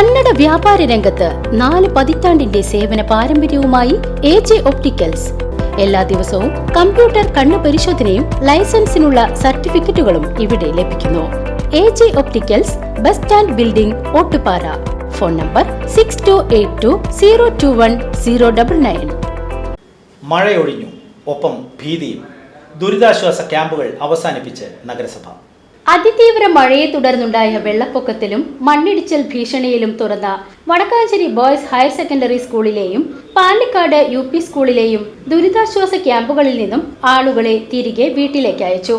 കന്നഡ വ്യാപാര രംഗത്ത് നാല് പതിറ്റാണ്ടിന്റെ സേവന പാരമ്പര്യവുമായി എ ജെ ഒപ്റ്റിക്കൽസ്. എല്ലാ ദിവസവും കമ്പ്യൂട്ടർ കണ്ണു പരിശോധനയും ലൈസൻസിനുള്ള സർട്ടിഫിക്കറ്റുകളും ഇവിടെ ലഭിക്കുന്നു. A J opticals bus stand building Ottupara. Phone number six two eight two zero two one zero double nine മഴയൊഴിഞ്ഞു. ഒപ്പം ഭീതിയും ദുരിതാശ്വാസ ക്യാമ്പുകൾ അവസാനിപ്പിച്ച് നഗരസഭ. അതിതീവ്ര മഴയെ തുടർന്നുണ്ടായ വെള്ളപ്പൊക്കത്തിലും മണ്ണിടിച്ചൽ ഭീഷണിയിലും തുറന്ന വടക്കാഞ്ചേരി ബോയ്സ് ഹയർ സെക്കൻഡറി സ്കൂളിലെയും പാലക്കാട് യു പി സ്കൂളിലെയും ദുരിതാശ്വാസ ക്യാമ്പുകളിൽ നിന്നും ആളുകളെ തിരികെ വീട്ടിലേക്ക് അയച്ചു.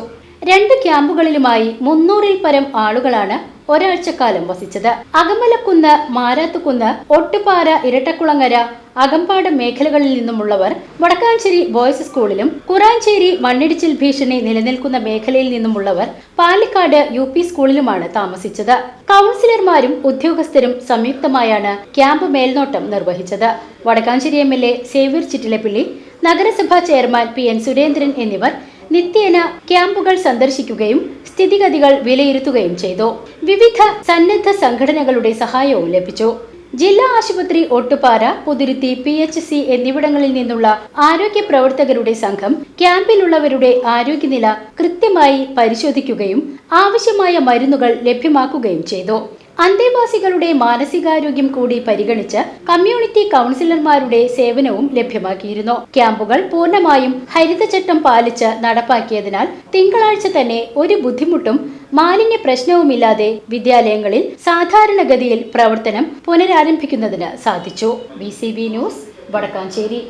രണ്ട് ക്യാമ്പുകളിലുമായി മുന്നൂറിൽ പരം ആളുകളാണ് ഒരാഴ്ചക്കാലം വസിച്ചത്. അകമലക്കുന്ന് മാരാത്തുകുന്ന് ഒട്ടുപാറ ഇരട്ടക്കുളങ്ങര അകമ്പാട് മേഖലകളിൽ നിന്നുമുള്ളവർ വടക്കാഞ്ചേരി ബോയ്സ് സ്കൂളിലും കുറാഞ്ചേരി മണ്ണിടിച്ചിൽ ഭീഷണി നിലനിൽക്കുന്ന മേഖലയിൽ നിന്നുമുള്ളവർ പാലക്കാട് യു പി സ്കൂളിലുമാണ് താമസിച്ചത്. കൗൺസിലർമാരും ഉദ്യോഗസ്ഥരും സംയുക്തമായാണ് ക്യാമ്പ് മേൽനോട്ടം നിർവഹിച്ചത്. Vadakkanchery M L A Xavier Chittilappilly നഗരസഭാ ചെയർമാൻ പി എൻ സുരേന്ദ്രൻ എന്നിവർ നിത്യേന ക്യാമ്പുകൾ സന്ദർശിക്കുകയും സ്ഥിതിഗതികൾ വിലയിരുത്തുകയും ചെയ്തു. വിവിധ സന്നദ്ധ സംഘടനകളുടെ സഹായവും ലഭിച്ചു. ജില്ലാ ആശുപത്രി Ottupara Puthiruthy P H C എന്നിവിടങ്ങളിൽ നിന്നുള്ള ആരോഗ്യ പ്രവർത്തകരുടെ സംഘം ക്യാമ്പിലുള്ളവരുടെ ആരോഗ്യനില കൃത്യമായി പരിശോധിക്കുകയും ആവശ്യമായ മരുന്നുകൾ ലഭ്യമാക്കുകയും ചെയ്തു. അന്തേവാസികളുടെ മാനസികാരോഗ്യം കൂടി പരിഗണിച്ച് കമ്മ്യൂണിറ്റി കൗൺസിലർമാരുടെ സേവനവും ലഭ്യമാക്കിയിരുന്നു. ക്യാമ്പുകൾ പൂർണമായും ഹരിതചട്ടം പാലിച്ച് നടപ്പാക്കിയതിനാൽ തിങ്കളാഴ്ച തന്നെ ഒരു ബുദ്ധിമുട്ടും മാലിന്യ പ്രശ്നവുമില്ലാതെ വിദ്യാലയങ്ങളിൽ സാധാരണഗതിയിൽ പ്രവർത്തനം പുനരാരംഭിക്കുന്നതിന് സാധിച്ചു. B news Vadakkanchery.